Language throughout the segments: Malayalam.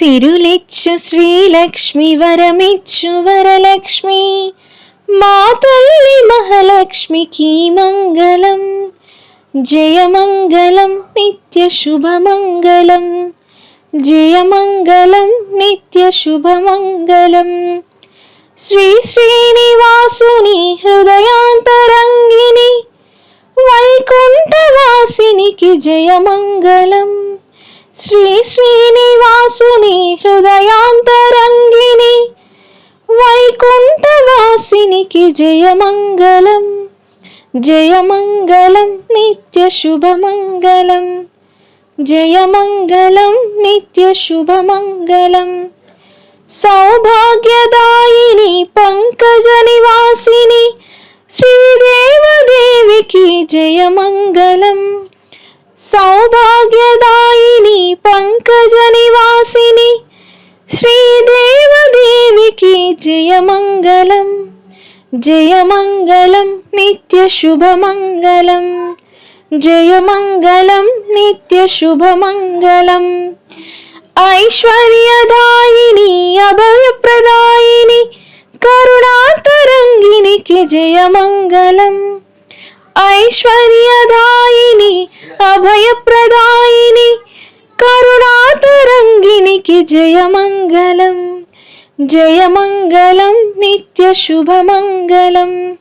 സിരുലിച്ചു ശ്രീലക്ഷ്മി വരമിച്ചു വരലക്ഷ്മി. മാ തള്ളി മഹാലക്ഷ്മിക്ക് മംഗളം ജയമംഗളം നിത്യശുഭമംഗളം ജയമംഗളം നിത്യശുഭമംഗളം ശ്രീ ശ്രീനിവാസുനി ഹൃദയാന്തരംഗിനി. വൈകുണ്ഠവാസിനിക്ക് ജയമംഗളം శ్రీ శ్రీనివాసుని హృదయాంతరంగిణి వైకుంఠవాసినికి జయమంగళం జయమంగళం నిత్య శుభమంగళం జయమంగళం నిత్య శుభమంగళం. సౌభాగ్యదాయిని పంకజనివాసిని శ్రీదేవదేవికి జయమంగళం. సౌభాగ్యదాయిని की ജയമംഗലം. ജയമംഗലം നിത്യശുഭമംഗലം. ജയമംഗലം നിത്യശുഭമംഗലം. ഐശ്വര്യദായിനി അഭയപ്രദായിനി കരുണാതരംഗിനിക്ക് ജയമംഗലം. ഐശ്വര്യദായിനി അഭയപ്രദായിനി കരുണാതരംഗിനിക്ക് ജയമംഗലം. ജയമംഗലം നിത്യശുഭമംഗലം.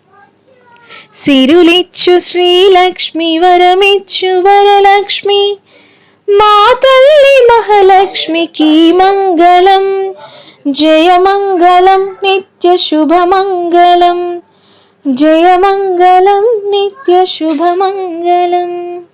സിരുലിച്ചു ശ്രീലക്ഷ്മി വരമിച്ചു വരലക്ഷ്മി. മാ തല്ലി മഹാലക്ഷ്മിക്ക് മംഗളം ജയമംഗലം നിത്യശുഭമംഗലം. ജയമംഗലം നിത്യശുഭമംഗലം.